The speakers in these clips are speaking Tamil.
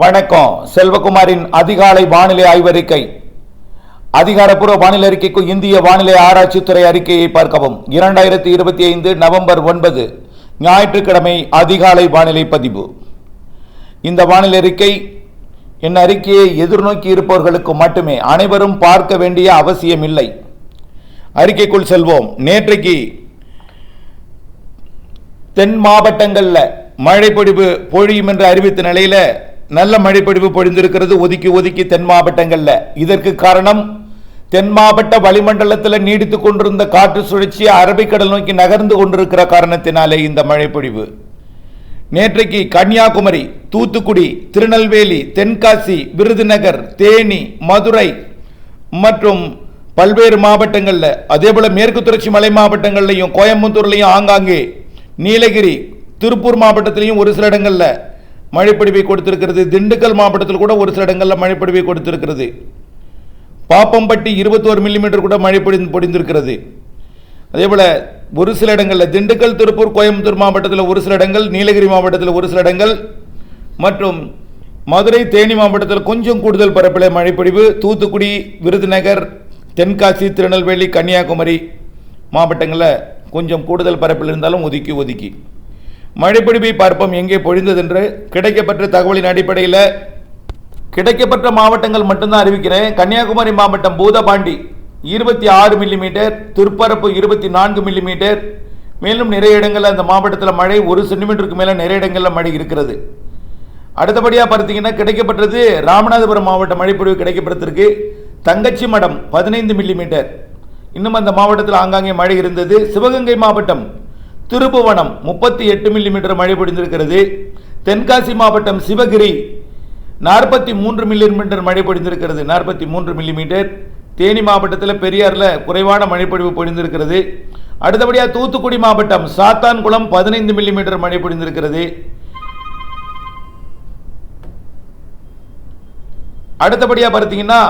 வணக்கம். செல்வகுமாரின் அதிகாலை வானிலை ஆய்வறிக்கை. அதிகாரப்பூர்வ வானிலை அறிக்கைக்கு இந்திய வானிலை ஆராய்ச்சித்துறை அறிக்கையை பார்க்கவும். இரண்டாயிரத்தி இருபத்தி ஐந்து நவம்பர் ஒன்பது ஞாயிற்றுக்கிழமை அதிகாலை வானிலை பதிவு. இந்த வானிலை அறிக்கை என் அறிக்கையை எதிர்நோக்கி இருப்பவர்களுக்கு மட்டுமே அனைவரும் பார்க்க வேண்டிய அவசியம் இல்லை அறிக்கைக்குள் செல்வோம். நேற்றைக்கு தென் மாவட்டங்களில் மழைப்பொழிவு பொழியும் என்று அறிவித்த நிலையில் நல்ல மழைப்பொழிவு பொழிந்திருக்கிறது ஒதுக்கி ஒதுக்கி தென் மாவட்டங்களில். இதற்கு காரணம் தென் மாவட்ட வளிமண்டலத்தில் நீடித்துக் கொண்டிருந்த காற்று சுழற்சி அரபிக்கடல் நோக்கி நகர்ந்து கொண்டிருக்கிற காரணத்தினாலே இந்த மழைப்பொழிவு. நேற்றைக்கு கன்னியாகுமரி தூத்துக்குடி திருநெல்வேலி தென்காசி விருதுநகர் தேனி மதுரை மற்றும் பல்வேறு மாவட்டங்களில் அதே போல் மேற்கு தொடர்ச்சி மலை மாவட்டங்கள்லையும் கோயம்புத்தூர்லையும் ஆங்காங்கே நீலகிரி திருப்பூர் மாவட்டத்திலையும் ஒரு சில இடங்களில் மழைப்பொழிவை கொடுத்திருக்கிறது. திண்டுக்கல் மாவட்டத்தில் கூட ஒரு சில இடங்களில் மழைப்பொழிவை கொடுத்திருக்கிறது. பாப்பம்பட்டி இருபத்தோரு மில்லிமீட்டர் கூட மழை பொழிந்து பொழிந்திருக்கிறது அதே போல் ஒரு சில இடங்களில் திண்டுக்கல் திருப்பூர் கோயம்புத்தூர் மாவட்டத்தில் ஒரு சில இடங்கள் நீலகிரி மாவட்டத்தில் ஒரு சில இடங்கள் மற்றும் மதுரை தேனி மாவட்டத்தில் கொஞ்சம் கூடுதல் பரப்பில் மழைப்பொழிவு தூத்துக்குடி விருதுநகர் தென்காசி திருநெல்வேலி கன்னியாகுமரி மாவட்டங்களில் கொஞ்சம் கூடுதல் பரப்பில் இருந்தாலும் ஒதுக்கி ஒதுக்கி. மழைப்பிடிப்பை பார்ப்போம். எங்கே பொழிந்ததென்று கிடைக்கப்பட்ட தகவலின் அடிப்படையில் கிடைக்கப்பட்ட மாவட்டங்கள் மட்டும்தான் அறிவிக்கிறேன். கன்னியாகுமரி மாவட்டம் பூதபாண்டி இருபத்தி ஆறு மில்லிமீட்டர் திருப்பரப்பு இருபத்தி நான்கு மில்லிமீட்டர் மேலும் நிறைய இடங்களில் அந்த மாவட்டத்தில் மழை ஒரு சென்டிமீட்டருக்கு மேலே நிறைய இடங்களில் மழை இருக்கிறது. அடுத்தபடியாக பார்த்தீங்கன்னா கிடைக்கப்பட்டது ராமநாதபுரம் மாவட்ட மழைப்பொழிவு கிடைக்கப்பட்டிருக்கு தங்கச்சி மடம் பதினைந்து மில்லிமீட்டர் இன்னும் அந்த மாவட்டத்தில் ஆங்காங்கே மழை இருந்தது. சிவகங்கை மாவட்டம் திருப்புவனம் முப்பத்தி எட்டு மில்லிமீட்டர் மழை பொழிந்திருக்கிறது தென்காசி மாவட்டம் சிவகிரி நாற்பத்தி மூன்று மில்லிமீட்டர் மழை பொழிந்திருக்கிறது நாற்பத்தி மூன்று மில்லிமீட்டர் தேனி மாவட்டத்தில் பெரியாரில் குறைவான மழைப்பொழிவு பொழிந்திருக்கிறது அடுத்தபடியாக தூத்துக்குடி மாவட்டம் சாத்தான்குளம் பதினைந்து மில்லிமீட்டர் மழை பொழிந்திருக்கிறது அடுத்தபடியாக பார்த்தீங்கன்னா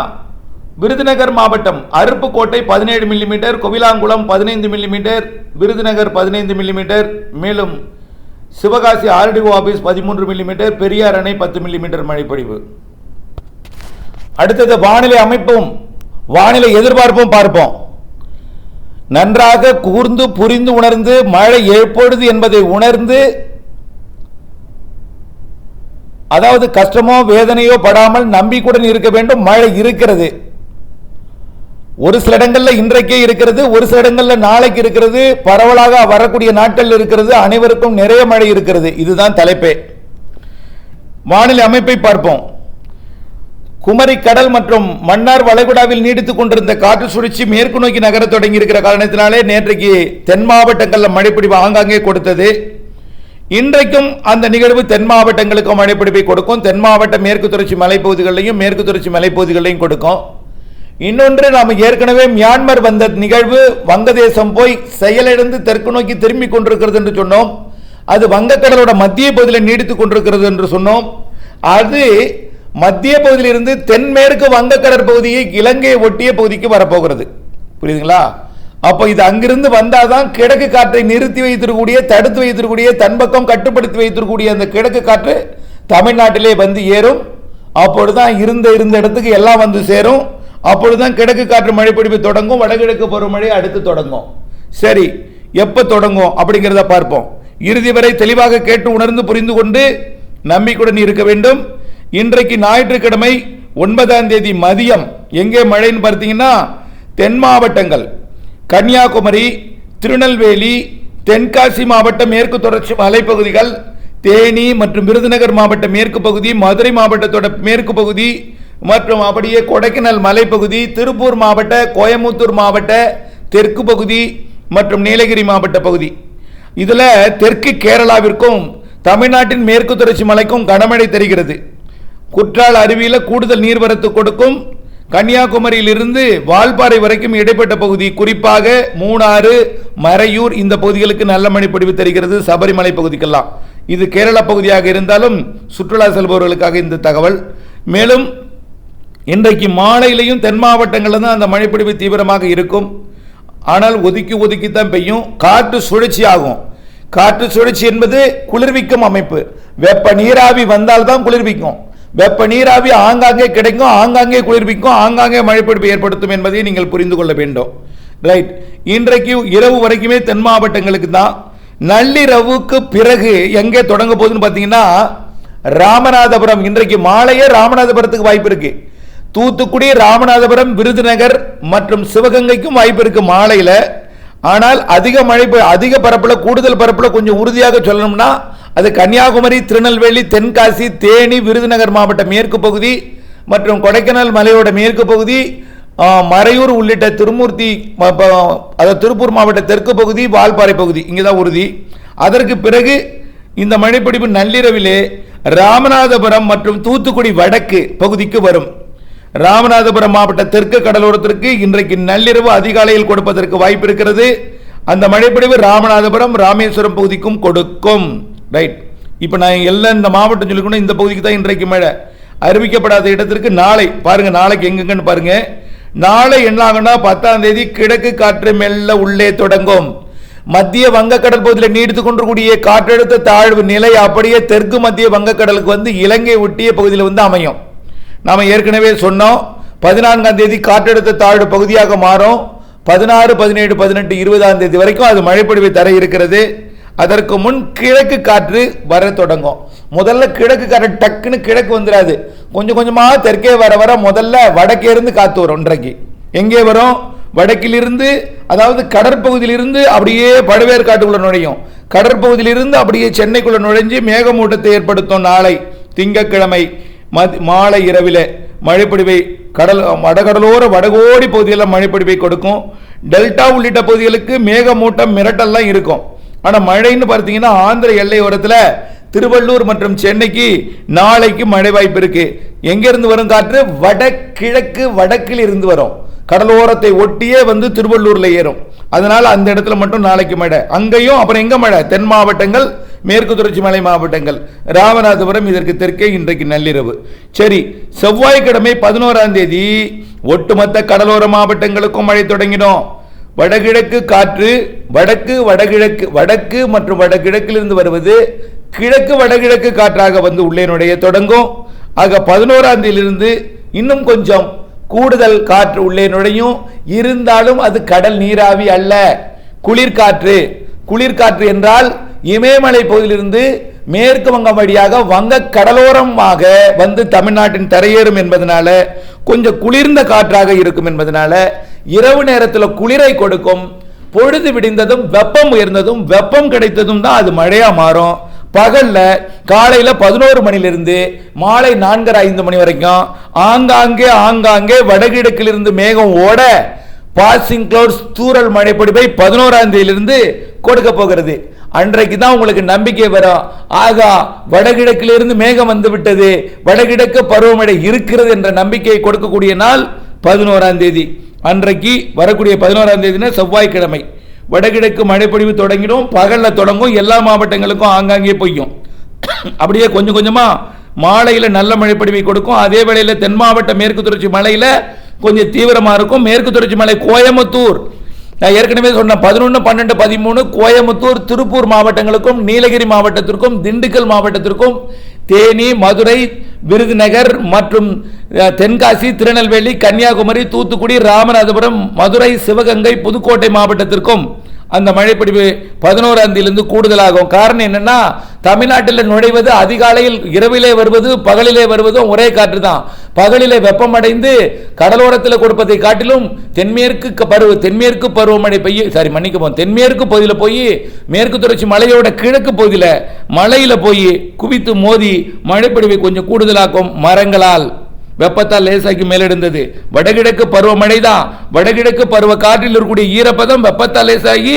விருதுநகர் மாவட்டம் அருப்புக்கோட்டை பதினேழு மில்லிமீட்டர் கோவிலாங்குளம் பதினைந்து மில்லிமீட்டர் விருதுநகர் பதினைந்து மில்லிமீட்டர் மேலும் சிவகாசி ஆர்டிஓ ஆபீஸ் பதிமூன்று மில்லிமீட்டர் பெரியார் அணை பத்து மில்லிமீட்டர் மழைப்பொழிவு. அடுத்தது வானிலை அமைப்பும் வானிலை எதிர்பார்ப்பும் பார்ப்போம். நன்றாக கூர்ந்து புரிந்து உணர்ந்து மழை எப்பொழுது என்பதை உணர்ந்து அதாவது கஷ்டமோ வேதனையோ படாமல் நம்பிக்கையுடன் இருக்க வேண்டும். மழை இருக்கிறது. ஒரு சில இடங்கள்ல இன்றைக்கே இருக்கிறது ஒரு சில இடங்கள்ல நாளைக்கு இருக்கிறது பரவலாக வரக்கூடிய நாட்கள் இருக்கிறது அனைவருக்கும் நிறைய மழை இருக்கிறது. இதுதான் தலைப்பே. வானிலை அமைப்பை பார்ப்போம். குமரி கடல் மற்றும் மன்னார் வளைகுடாவில் நீடித்துக் கொண்டிருந்த காற்று சுழற்சி மேற்கு நோக்கி நகரத் தொடங்கி இருக்கிற காரணத்தினாலே நேற்றைக்கு தென் மாவட்டங்களில் மழைப்பிடிவு ஆங்காங்கே கொடுத்தது. இன்றைக்கும் அந்த நிகழ்வு தென் மாவட்டங்களுக்கு மழைப்பிடிப்பை கொடுக்கும். தென் மாவட்ட மேற்கு தொடர்ச்சி மலைப்பகுதிகளிலையும் மேற்கு தொடர்ச்சி மலைப்பகுதிகளையும் கொடுக்கும். இன்னொன்று நாம் ஏற்கனவே மியான்மர் வந்த நிகழ்வு வங்கதேசம் போய் செயலிழந்து தெற்கு நோக்கி திரும்பி கொண்டிருக்கிறது என்று சொன்னோம். அது வங்கக்கடலோட மத்திய பகுதியில் நீடித்து கொண்டிருக்கிறது என்று சொன்னோம். அது மத்திய பகுதியிலிருந்து தென்மேற்கு வங்கக்கடற் பகுதியை இலங்கையை ஒட்டிய பகுதிக்கு வரப்போகிறது. புரியுதுங்களா? அப்போ இது அங்கிருந்து வந்தாதான் கிழக்கு காற்றை நிறுத்தி வைத்திருக்கக்கூடிய தடுத்து வைத்திருக்கக்கூடிய தன்பக்கம் கட்டுப்படுத்தி வைத்திருக்கக்கூடிய அந்த கிழக்கு காற்று தமிழ்நாட்டிலே வந்து ஏறும். அப்பொழுதுதான் இருந்த இருந்த இடத்துக்கு எல்லாம் வந்து சேரும். அப்பொழுதுதான் கிழக்கு காற்று மழைப்பிடிப்பு தொடங்கும் வடகிழக்கு பருவமழை அடுத்து தொடங்கும். சரி எப்போ தொடங்கும் அப்படிங்கிறத பார்ப்போம். இறுதி வரை தெளிவாக கேட்டு உணர்ந்து புரிந்து கொண்டு நம்பிக்கையுடன் இருக்க வேண்டும். இன்றைக்கு ஞாயிற்றுக்கிழமை ஒன்பதாம் தேதி மதியம். எங்கே மழைன்னு பார்த்தீங்கன்னா தென் மாவட்டங்கள். கன்னியாகுமரி திருநெல்வேலி தென்காசி மாவட்ட மேற்கு தொடர்ச்சி மலைப்பகுதிகள் தேனி மற்றும் விருதுநகர் மாவட்ட மேற்கு பகுதி மதுரை மாவட்டத்தோட மேற்கு பகுதி மற்றும் அப்படியே கொடைக்கானல் மலைப்பகுதி திருப்பூர் மாவட்ட கோயம்புத்தூர் மாவட்ட தெற்கு பகுதி மற்றும் நீலகிரி மாவட்ட பகுதி. இதில் தெற்கு கேரளாவிற்கும் தமிழ்நாட்டின் மேற்கு தொடர்ச்சி மலைக்கும் கனமழை தெரிகிறது. குற்றால அருவியில் கூடுதல் நீர்வரத்து கொடுக்கும். கன்னியாகுமரியிலிருந்து வால்பாறை வரைக்கும் இடைப்பட்ட பகுதி குறிப்பாக மூணாறு மறையூர் இந்த பகுதிகளுக்கு நல்ல மழை பொழிவு தெரிகிறது சபரிமலை பகுதிக்கெல்லாம். இது கேரள பகுதியாக இருந்தாலும் சுற்றுலா செல்பவர்களுக்காக இந்த தகவல். மேலும் இன்றைக்கு மாலையிலையும் தென் மாவட்டங்களில் தான் அந்த மழைப்பிடிவு தீவிரமாக இருக்கும். ஆனால் ஒதுக்கி ஒதுக்கி தான் பெய்யும். காற்று சுழற்சி ஆகும் காற்று சுழற்சி என்பது குளிர்விக்கும் அமைப்பு. வெப்ப நீராவி வந்தால்தான் குளிர்விக்கும். வெப்ப நீராவி ஆங்காங்கே கிடைக்கும் ஆங்காங்கே குளிர்விக்கும் ஆங்காங்கே மழைப்பிடிப்பு ஏற்படுத்தும் என்பதை நீங்கள் புரிந்து கொள்ள வேண்டும். ரைட் இன்றைக்கு இரவு வரைக்குமே தென் மாவட்டங்களுக்கு தான் நள்ளிரவுக்கு பிறகு எங்கே தொடங்க போகுதுன்னு பார்த்தீங்கன்னா ராமநாதபுரம். இன்றைக்கு மாலையே ராமநாதபுரத்துக்கு வாய்ப்பு இருக்குது தூத்துக்குடி ராமநாதபுரம் விருதுநகர் மற்றும் சிவகங்கைக்கும் வாய்ப்பு இருக்கு மாலையில். ஆனால் அதிக மழை அதிக பரப்பில் கூடுதல் பரப்பில் கொஞ்சம் உறுதியாக சொல்லணும்னா அது கன்னியாகுமரி திருநெல்வேலி தென்காசி தேனி விருதுநகர் மாவட்ட மேற்கு பகுதி மற்றும் கொடைக்கானல் மலையோட மேற்கு பகுதி மறையூர் உள்ளிட்ட திருமூர்த்தி அதாவது திருப்பூர் மாவட்ட தெற்கு பகுதி வால்பாறை பகுதி இங்கே தான் உறுதி. அதற்கு பிறகு இந்த மழைப்பிடிப்பு நள்ளிரவிலே ராமநாதபுரம் மற்றும் தூத்துக்குடி வடக்கு பகுதிக்கு வரும். ராமநாதபுரம் மாவட்ட தெற்கு கடலோரத்திற்கு இன்றைக்கு நள்ளிரவு அதிகாலையில் கொடுப்பதற்கு வாய்ப்பு இருக்கிறது. அந்த மழைப்பொழிவு ராமநாதபுரம் ராமேஸ்வரம் பகுதிக்கும் கொடுக்கும். ரைட் இப்போ நான் எல்லாம் இந்த மாவட்டம் சொல்லிக்கணும் இந்த பகுதிக்கு தான் இன்றைக்கு மழை. அறிவிக்கப்படாத இடத்திற்கு நாளை பாருங்க நாளைக்கு எங்கெங்கன்னு பாருங்க. நாளை என்ன ஆகும்னா பத்தாம் தேதி கிழக்கு காற்று மெல்ல உள்ளே தொடங்கும். மத்திய வங்கக்கடல் பகுதியில் நீடித்து கொண்டிருக்கூடிய காற்றழுத்த தாழ்வு நிலை அப்படியே தெற்கு மத்திய வங்கக்கடலுக்கு வந்து இலங்கை ஒட்டிய பகுதியில் வந்து அமையும். நாம் ஏற்கனவே சொன்னோம் பதினான்காம் தேதி காற்றழுத்த தாழ்வு பகுதியாக மாறும். பதினாறு பதினேழு பதினெட்டு இருபதாம் தேதி வரைக்கும் அது மழைப்பொழிவை தர இருக்கிறது. அதற்கு முன் கிழக்கு காற்று வர தொடங்கும். முதல்ல கிழக்கு காற்று டக்குன்னு கிழக்கு வந்துடாது கொஞ்சம் கொஞ்சமாக தெற்கே வர வர முதல்ல வடக்கே இருந்து காற்று வரும் இன்றைக்கு. எங்கே வரும்? வடக்கிலிருந்து அதாவது கடற்பகுதியிலிருந்து அப்படியே பழுவேற்காட்டுக்குள்ள நுழையும். கடற்பகுதியிலிருந்து அப்படியே சென்னைக்குள்ள நுழைஞ்சு மேகமூட்டத்தை ஏற்படுத்தும் நாளை திங்கட்கிழமை. மாலை இரவிலே மழைப்பொழிவை கடல் வடகடலோர வடகோடி பகுதிகளில் மழைப்பொழிவை கொடுக்கும். டெல்டா உள்ளிட்ட பகுதிகளுக்கு மேகமூட்டம் மிரட்டல்லாம் இருக்கும். ஆனால் மழைன்னு பார்த்தீங்கன்னா ஆந்திர எல்லையோரத்தில் திருவள்ளூர் மற்றும் சென்னைக்கு நாளைக்கு மழை வாய்ப்பு இருக்கு. எங்கேருந்து வரும் காற்று? வடகிழக்கு வடக்கில் இருந்து வரும். கடலோரத்தை ஒட்டியே வந்து திருவள்ளூரில் ஏறும். அதனால் அந்த இடத்துல மட்டும் நாளைக்கு மழை. அங்கேயும் அப்புறம் எங்கே மழை? தென் மாவட்டங்கள் மேற்கு தொடர்ச்சி மலை மாவட்டங்கள். ராமநாதபுரம் இதற்கு தெற்கே இன்றைக்கு நள்ளிரவு. சரி செவ்வாய்க்கிழமை பதினோராம் தேதி ஒட்டுமொத்த கடலோர மாவட்டங்களுக்கும் மழை தொடங்கினோம். வடகிழக்கு காற்று வடக்கு வடகிழக்கு வடக்கு மற்றும் வடகிழக்கிலிருந்து வருவது கிழக்கு வடகிழக்கு காற்றாக வந்து உள்ளே நுழைய தொடங்கும். ஆக பதினோராம் தேதியிலிருந்து இன்னும் கொஞ்சம் கூடுதல் காற்று உள்ளே நுழையும். இருந்தாலும் அது கடல் நீராவி அல்ல. குளிர்காற்று. குளிர்காற்று என்றால் இமயமலை பகுதியிலிருந்து மேற்கு வங்கம் வழியாக வங்க கடலோரமாக வந்து தமிழ்நாட்டின் தரையேறும் என்பதனால கொஞ்சம் குளிர்ந்த காற்றாக இருக்கும் என்பதனால இரவு நேரத்தில் குளிரை கொடுக்கும் பொழுது விடிந்ததும் வெப்பம் உயர்ந்ததும் வெப்பம் கிடைத்ததும் தான் அது மழையாக மாறும். பகல்ல காலையில் பதினோரு மணிலிருந்து மாலை நான்கரை ஐந்து மணி வரைக்கும் ஆங்காங்கே ஆங்காங்கே வடகிழக்கிலிருந்து மேகம் ஓட பாசிங் கிளவுட்ஸ் தூறல் மழைப்பொடிப்பை பதினோராம் தேதியிலிருந்து கொடுக்க போகிறது. அன்றைக்கு தான் உங்களுக்கு நம்பிக்கை வரும் ஆகா வடகிழக்கிலிருந்து மேகம் வந்து விட்டது. வடகிழக்கு பருவமழை இருக்கிறது என்ற நம்பிக்கையை கொடுக்கக்கூடிய நாள் பதினோராம் தேதி. அன்றைக்கு வரக்கூடிய பதினோராம் தேதினா செவ்வாய்க்கிழமை. வடகிழக்கு மழைப்பொழிவு தொடங்கிடும். பகலில் தொடங்கும். எல்லா மாவட்டங்களுக்கும் ஆங்காங்கே பொய்யும். அப்படியே கொஞ்சம் கொஞ்சமாக மாலையில் நல்ல மழைப்பொழிவை கொடுக்கும். அதே வேளையில் தென் மாவட்ட மேற்கு தொடர்ச்சி மலையில் கொஞ்சம் தீவிரமாக இருக்கும். மேற்கு தொடர்ச்சி மலை கோயம்புத்தூர். நான் ஏற்கனவே சொன்னேன் பதினொன்று பன்னெண்டு பதிமூணு கோயம்புத்தூர் திருப்பூர் மாவட்டங்களுக்கும் நீலகிரி மாவட்டத்திற்கும் திண்டுக்கல் மாவட்டத்திற்கும் தேனி மதுரை விருதுநகர் மற்றும் தென்காசி திருநெல்வேலி கன்னியாகுமரி தூத்துக்குடி ராமநாதபுரம் மதுரை சிவகங்கை புதுக்கோட்டை மாவட்டத்திற்கும் அந்த மழைப்பிடிவு பதினோராம் தேதியிலிருந்து கூடுதலாகும். காரணம் என்னென்னா தமிழ்நாட்டில் நுழைவது அதிகாலையில் இரவிலே வருவது பகலிலே வருவதும் ஒரே காற்று தான். பகலிலே வெப்பமடைந்து கடலோரத்தில் கொடுப்பதை காட்டிலும் தென்மேற்கு பருவ தென்மேற்கு பருவமழை பெய்ய சாரி மன்னிக்கப்போம் தென்மேற்கு பகுதியில் போய் மேற்கு தொடர்ச்சி மலையோட கிழக்கு பகுதியில் மலையில் போய் குவித்து மோதி மழைப்பிடிவை கொஞ்சம் கூடுதலாக்கும் மரங்களால். வெப்பத்தால் லேசாக்கி மேலெடுந்தது. வடகிழக்கு பருவமழை தான் வடகிழக்கு பருவ காற்றில் இருக்கக்கூடிய ஈரப்பதம் வெப்பத்தால் லேசாகி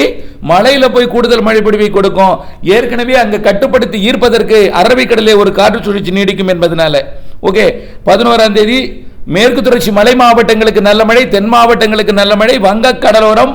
மழையில போய் கூடுதல் மழை பொழிவை கொடுக்கும். ஏற்கனவே அங்க கட்டுப்படுத்தி ஈர்ப்பதற்கு அரபிக்கடலே ஒரு காற்று சுழற்சி நீடிக்கும் என்பதனால. ஓகே பதினோராம் தேதி மேற்கு தொடர்ச்சி மலை மாவட்டங்களுக்கு நல்ல மழை தென் மாவட்டங்களுக்கு நல்ல மழை வங்க கடலோரம்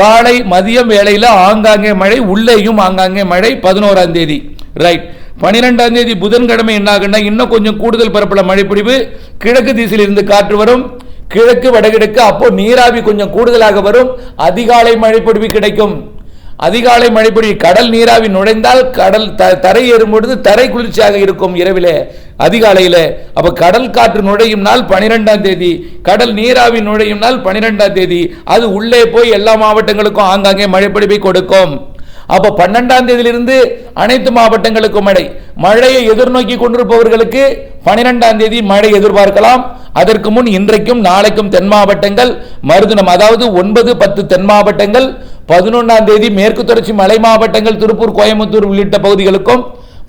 காலை மதியம் வேளையில ஆங்காங்கே மழை உள்ளேயும் ஆங்காங்கே மழை பதினோராம் தேதி. ரைட் பனிரெண்டாம் தேதி புதன்கிழமை என்ன இன்னும் கொஞ்சம் கூடுதல் பரப்பள மழைப்பிடிவு கிழக்கு திசையில் இருந்து காற்று வரும். கிழக்கு வடகிழக்கு அப்போ நீராவி கொஞ்சம் கூடுதலாக வரும். அதிகாலை மழைப்பொடிவு கிடைக்கும். அதிகாலை மழைப்பொழிவு கடல் நீராவி நுழைந்தால் கடல் த- தரை ஏறும் பொழுது தரை குளிர்ச்சியாக இருக்கும் இரவிலே அதிகாலையில். அப்போ கடல் காற்று நுழையும் நாள் பனிரெண்டாம் தேதி. கடல் நீராவி நுழையும் நாள் பனிரெண்டாம் தேதி. அது உள்ளே போய் எல்லா மாவட்டங்களுக்கும் ஆங்காங்கே மழைப்பொழிவை கொடுக்கும். அப்ப பன்னெண்டாம் தேதியிலிருந்து அனைத்து மாவட்டங்களுக்கும் மழை. மழையை எதிர்நோக்கி கொண்டிருப்பவர்களுக்கு பனிரெண்டாம் தேதி மழை எதிர்பார்க்கலாம். அதற்கு முன் இன்றைக்கும் நாளைக்கும் தென் மாவட்டங்கள் மருதனம் அதாவது ஒன்பது பத்து தென் மாவட்டங்கள் பதினொன்றாம் தேதி மேற்கு தொடர்ச்சி மலை மாவட்டங்கள் திருப்பூர் கோயம்புத்தூர் உள்ளிட்ட பகுதிகளுக்கும்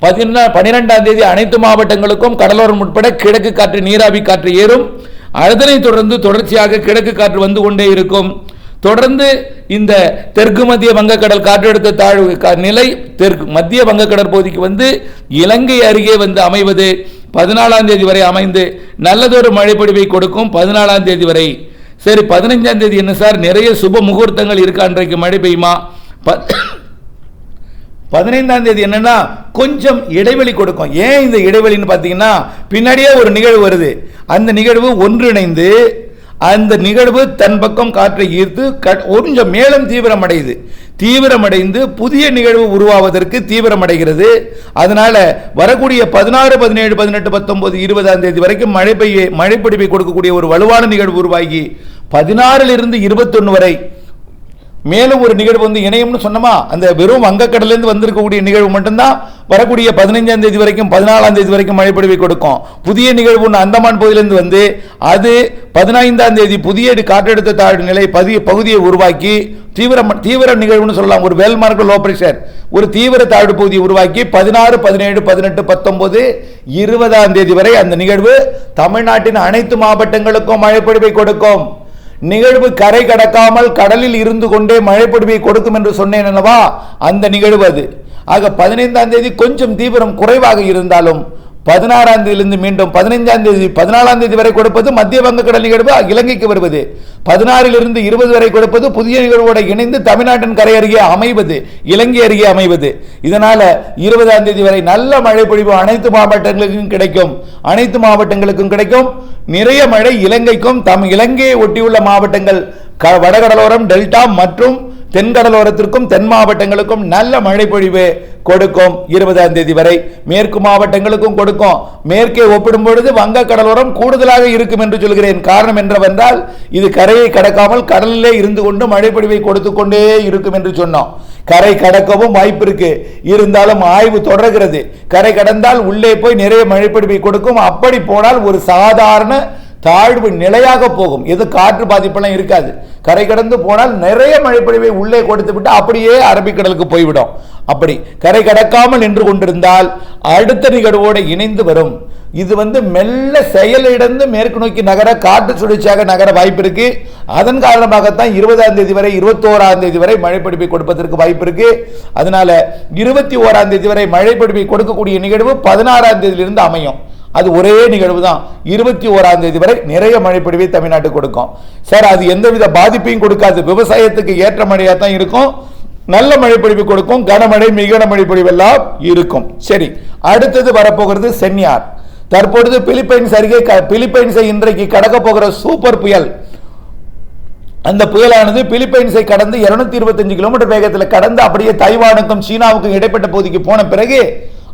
பதினொன்னா பனிரெண்டாம் தேதி அனைத்து மாவட்டங்களுக்கும் கடலோரம் உட்பட கிழக்கு காற்று நீராவி காற்று ஏறும். அதனைத் தொடர்ந்து தொடர்ச்சியாக கிழக்கு காற்று வந்து கொண்டே இருக்கும். தொடர்ந்து இந்த தெற்கு மத்திய வங்கக்கடல் காற்றழுத்த தாழ்வு க- நிலை தெற்கு மத்திய வங்கக்கடல் பகுதிக்கு வந்து இலங்கை அருகே வந்து அமைவது பதினாலாம் தேதி வரை அமைந்து நல்லதொரு மழைப்பொழிவை கொடுக்கும் பதினாலாம் தேதி வரை. சரி பதினைஞ்சாம் தேதி என்ன சார்? நிறைய சுப முகூர்த்தங்கள் இருக்கா அன்றைக்கு மழை பெய்யுமா? பதினைந்தாம் தேதி என்னன்னா கொஞ்சம் இடைவெளி கொடுக்கும். ஏன் இந்த இடைவெளின்னு பார்த்தீங்கன்னா பின்னாடியே ஒரு நிகழ்வு வருது. அந்த நிகழ்வு ஒன்றிணைந்து அந்த நிகழ்வு தன் பக்கம் காற்றை ஈர்த்து கொஞ்சம் மேலும் தீவிரமடையுது. தீவிரமடைந்து புதிய நிகழ்வு உருவாவதற்கு தீவிரமடைகிறது. அதனால வரக்கூடிய பதினாறு பதினேழு பதினெட்டு பத்தொன்பது இருபதாம் தேதி வரைக்கும் மழை பெய்ய மழைப்பிடிப்பை கொடுக்கக்கூடிய ஒரு வலுவான நிகழ்வு உருவாகி பதினாறிலிருந்து இருபத்தொன்று வரை மேலும் ஒரு நிகழ்வு வந்து இணையம்னு சொன்னோமா? அந்த வெறும் வங்கக்கடலேருந்து வந்திருக்கக்கூடிய நிகழ்வு மட்டும்தான் வரக்கூடிய பதினைஞ்சாம் தேதி வரைக்கும் பதினாலாம் தேதி வரைக்கும் மழைப்பொழிவை கொடுக்கும். புதிய நிகழ்வு ஒன்று அந்தமான் பகுதியிலேருந்து வந்து அது பதினைந்தாம் தேதி புதிய காற்றழுத்த தாழ்வு நிலை பதி பகுதியை உருவாக்கி தீவிர தீவிர நிகழ்வுன்னு சொல்லலாம். ஒரு வெல் மார்க் லோ ப்ரெஷர் ஒரு தீவிர தாழ்வு பகுதியை உருவாக்கி பதினாறு பதினேழு பதினெட்டு பத்தொன்பது இருபதாம் தேதி வரை அந்த நிகழ்வு தமிழ்நாட்டின் அனைத்து மாவட்டங்களுக்கும் மழைப்பொழிவை கொடுக்கும். நிகழ்வு கரை கடக்காமல் கடலில் இருந்து கொண்டே மழைப்பொழிவை கொடுக்கும் என்று சொன்னேன் அல்லவா? அந்த நிகழ்வு அது. ஆக பதினைந்தாம் தேதி கொஞ்சம் தீவிரம் குறைவாக இருந்தாலும் பதினாறாம் தேதியிலிருந்து மீண்டும் பதினைஞ்சாம் தேதி பதினாலாம் தேதி வரை கொடுப்பது மத்திய வங்கக்கடல் நிகழ்வு இலங்கைக்கு வருவது. பதினாறிலிருந்து இருபது வரை கொடுப்பது புதிய நிகழ்வோடு இணைந்து தமிழ்நாட்டின் கரை அருகே அமைவது இலங்கை அருகே அமைவது. இதனால இருபதாம் தேதி வரை நல்ல மழை பொழிவு அனைத்து மாவட்டங்களுக்கும் கிடைக்கும். அனைத்து மாவட்டங்களுக்கும் கிடைக்கும். நிறைய மழை இலங்கைக்கும் தம் இலங்கையை ஒட்டியுள்ள மாவட்டங்கள் வடகடலோரம் டெல்டா மற்றும் தென்கடலோரத்திற்கும் தென் மாவட்டங்களுக்கும் நல்ல மழை பொழிவு கொடுக்கும் இருபதாம் தேதி வரை. மேற்கு மாவட்டங்களுக்கும் கொடுக்கும். மேற்கே ஒப்பிடும் பொழுது வங்க கடலோரம் கூடுதலாக இருக்கும் என்று சொல்கிறேன். காரணம் என்றவென்றால் இது கரையை கடக்காமல் கடலிலே இருந்து கொண்டு மழை பொழிவை கொடுத்து கொண்டே இருக்கும் என்று சொன்னோம். கரை கடக்கவும் வாய்ப்பு இருக்கு. இருந்தாலும் ஆய்வு தொடர்கிறது. கரை கடந்தால் உள்ளே போய் நிறைய மழைப்பொழிவை கொடுக்கும். அப்படி போனால் ஒரு சாதாரண தாழ்வு நிலையாக போகும். எது காற்று பாதிப்பெல்லாம் இருக்காது. கரை கடந்து போனால் நிறைய மழைப்பொழிவை உள்ளே கொடுத்து விட்டு அப்படியே அரபிக்கடலுக்கு போய்விடும். அப்படி கரை கடக்காமல் நின்று கொண்டிருந்தால் அடுத்த நிகழ்வோடு இணைந்து வரும். இது வந்து மெல்ல செயலிழந்து மேற்கு நோக்கி நகர காற்று சுழற்சியாக நகர வாய்ப்பு இருக்கு. அதன் காரணமாகத்தான் இருபதாம் தேதி வரை இருபத்தோராம் தேதி வரை மழைப்பிடிப்பை கொடுப்பதற்கு வாய்ப்பு இருக்கு. அதனால இருபத்தி ஓராம் தேதி வரை மழைப்பிடிப்பை கொடுக்கக்கூடிய நிகழ்வு பதினாறாம் தேதியிலிருந்து அமையும். அது ஒரே நிகழ்வு தான் இருபத்தி ஓராம் தேதி வரை நிறைய மழைப்பொழிவை தமிழ்நாட்டுக்கு கொடுக்கும். சார் அது எந்தவித பாதிப்பையும் கொடுக்காது. விவசாயத்துக்கு ஏற்ற மழையாக தான் இருக்கும். நல்ல மழைப்பொழிவு கொடுக்கும். கனமழை மிக மழைப்பொழிவு எல்லாம் இருக்கும். சரி அடுத்தது வரப்போகிறது சென்னியார். தற்பொழுது பிலிப்பைன்ஸ் அருகே க- பிலிப்பைன்ஸை இன்றைக்கு கடக்க போகிற சூப்பர் புயல். அந்த புயலானது பிலிப்பைன்ஸை கடந்து 225 இருபத்தஞ்சு கிலோமீட்டர் வேகத்தில் கடந்து அப்படியே தைவானுக்கும் சீனாவுக்கும் இடைப்பட்ட பகுதிக்கு போன பிறகு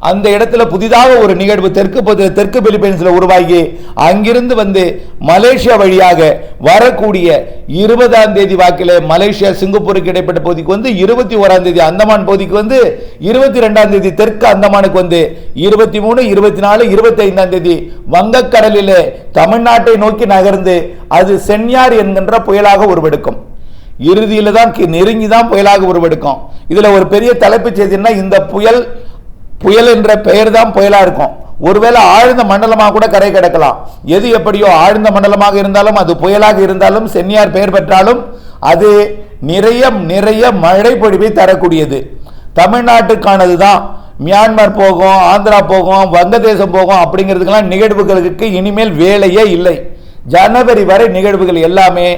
அந்த இடத்துல புதிதாக ஒரு நிகழ்வு தெற்கு தெற்கு பிலிப்பைன்ஸில் உருவாகி அங்கிருந்து வந்து மலேசியா வழியாக வரக்கூடிய இருபதாம் தேதி வாக்கில் மலேசியா சிங்கப்பூருக்கு இடைப்பட்ட பகுதிக்கு வந்து இருபத்தி ஓராம் தேதி அந்தமான் பகுதிக்கு வந்து இருபத்தி ரெண்டாம் தேதி தெற்கு அந்தமானுக்கு வந்து இருபத்தி மூணு இருபத்தி நாலு இருபத்தி ஐந்தாம் தேதி வங்கக்கடலிலே தமிழ்நாட்டை நோக்கி நகர்ந்து அது சென்யார் என்கின்ற புயலாக உருவெடுக்கும். இறுதியில் தான் கி- நெருங்கி தான் புயலாக உருவெடுக்கும். இதில் ஒரு பெரிய தலைப்புச் செய்தின்னா இந்த புயல் புயல் என்ற பெயர் தான் புயலா இருக்கும். ஒருவேளை ஆழ்ந்த மண்டலமாக கூட கரை கிடக்கலாம். எது எப்படியோ ஆழ்ந்த மண்டலமாக இருந்தாலும் அது புயலாக இருந்தாலும் சென்னியார் பெயர் பெற்றாலும் அது நிறைய நிறைய மழை பொழிவை தரக்கூடியது. தமிழ்நாட்டுக்கானது தான் மியான்மர் போகும் ஆந்திரா போகும் வங்கதேசம் போகும் அப்படிங்கிறதுக்கெல்லாம் நிகழ்வுகளுக்கு இனிமேல் வேலையே இல்லை. ஜனவரி வரை நிகழ்வுகள் எல்லாமே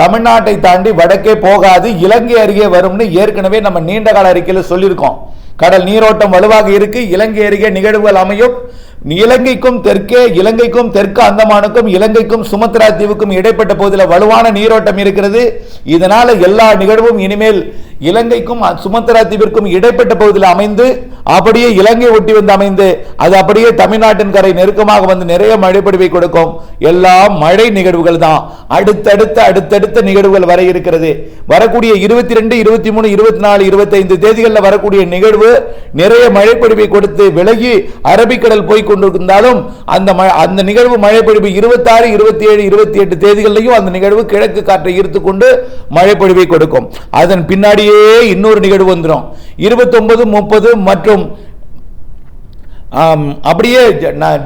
தமிழ்நாட்டை தாண்டி வடக்கே போகாது இலங்கை அருகே வரும்னு ஏற்கனவே நம்ம நீண்ட கால அறிக்கையில் சொல்லியிருக்கோம். கடல் நீரோட்டம் வலுவாக இருக்கு. இலங்கை அருகே நிகழ்வுகள் அமையும். இலங்கைக்கும் தெற்கே இலங்கைக்கும் தெற்கு அந்தமானுக்கும் இலங்கைக்கும் சுமத்ரா தீவுக்கும் இடைப்பட்ட போதில் வலுவான நீரோட்டம் இருக்கிறது. இதனால் எல்லா நிகழ்வும் இனிமேல் இலங்கைக்கும் சுமத்ரா தீவிற்கும் இடைப்பட்ட பகுதியில் அமைந்து அப்படியே இலங்கை ஒட்டி வந்து அமைந்து அது அப்படியே தமிழ்நாட்டின் கரை நெருக்கமாக வந்து நிறைய மழை கொடுக்கும். எல்லாம் மழை நிகழ்வுகள் தான். அடுத்தடுத்த அடுத்தடுத்த நிகழ்வுகள் வர இருக்கிறது. வரக்கூடிய இருபத்தி ரெண்டு இருபத்தி மூணு இருபத்தி நாலு இருபத்தைந்து தேதிகளில் வரக்கூடிய நிகழ்வு நிறைய மழை கொடுத்து விலகி அரபிக்கடல் போய் கொண்டிருந்தாலும் அந்த ம- அந்த நிகழ்வு மழை பொழிவு இருபத்தாறு இருபத்தி ஏழு இருபத்தி எட்டு தேதிகளிலையும் அந்த நிகழ்வு கிழக்கு காற்றை ஈர்த்து கொண்டு மழை பொழிவை கொடுக்கும். அதன் பின்னாடியே இன்னொரு நிகழ்வு வந்துடும் இருபத்தொன்பது முப்பது மற்றும் அப்படியே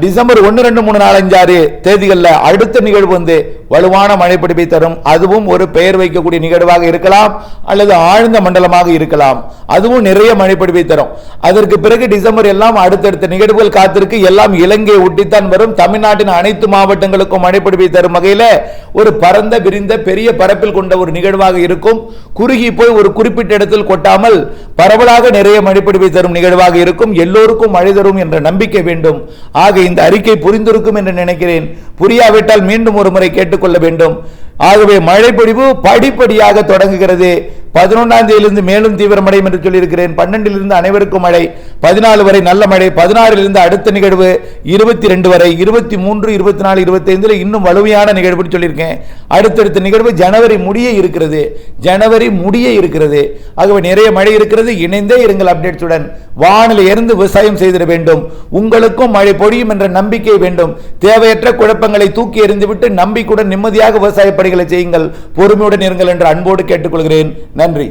டிசம்பர் ஒன்று ரெண்டு மூணு நாலஞ்சு ஆறு தேதிகளில் அடுத்த நிகழ்வு வந்து வலுவான மழைப்பிடிப்பை தரும். அதுவும் ஒரு பெயர் வைக்கக்கூடிய நிகழ்வாக இருக்கலாம் அல்லது ஆழ்ந்த மண்டலமாக இருக்கலாம். அதுவும் நிறைய மழைப்பிடிப்பை தரும். அதற்கு பிறகு டிசம்பர் எல்லாம் அடுத்தடுத்த நிகழ்வுகள் காத்திருக்கு. எல்லாம் இலங்கையை ஒட்டித்தான் வரும். தமிழ்நாட்டின் அனைத்து மாவட்டங்களுக்கும் மழைப்பிடிப்பை தரும் வகையில் ஒரு பரந்த விரிந்த பெரிய பரப்பில் கொண்ட ஒரு நிகழ்வாக இருக்கும். குறுகி போய் ஒரு குறிப்பிட்ட இடத்தில் கொட்டாமல் பரவலாக நிறைய மழைப்பிடிப்பை தரும் நிகழ்வாக இருக்கும். எல்லோருக்கும் மழை தரும் என்ற நம்பிக்கை வேண்டும். ஆக இந்த அறிக்கை புரிந்திருக்கும் என்று நினைக்கிறேன். புரியாவிட்டால் மீண்டும் ஒரு முறை கேட்டுக்கொள்ள வேண்டும். ஆகவே மழைப்பொழிவு படிப்படியாக தொடங்குகிறது. பதினொன்றாம் தேதியிலிருந்து மேலும் தீவிரமடையும் என்று சொல்லியிருக்கிறேன். பன்னெண்டிலிருந்து அனைவருக்கும் மழை. பதினாலு வரை நல்ல மழை. பதினாறிலிருந்து அடுத்த நிகழ்வு இருபத்தி ரெண்டு வரை. இருபத்தி மூன்று இருபத்தி நாலு இருபத்தைந்தில் இன்னும் வலுமையான நிகழ்வுன்னு சொல்லியிருக்கேன். அடுத்தடுத்த நிகழ்வு ஜனவரி முடிய இருக்கிறது. ஜனவரி முடிய இருக்கிறது. ஆகவே நிறைய மழை இருக்கிறது. இணைந்தே இருங்கள் அப்டேட்ஸுடன். வானிலை இருந்து விவசாயம் செய்திட வேண்டும். உங்களுக்கும் மழை பொழியும் என்ற நம்பிக்கை வேண்டும். தேவையற்ற குழப்பங்களை தூக்கி எறிந்துவிட்டு நம்பிக்கையுடன் நிம்மதியாக விவசாய பணிகளை செய்யுங்கள். பொறுமையுடன் இருங்கள் என்று அன்போடு கேட்டுக்கொள்கிறேன். நன்றி.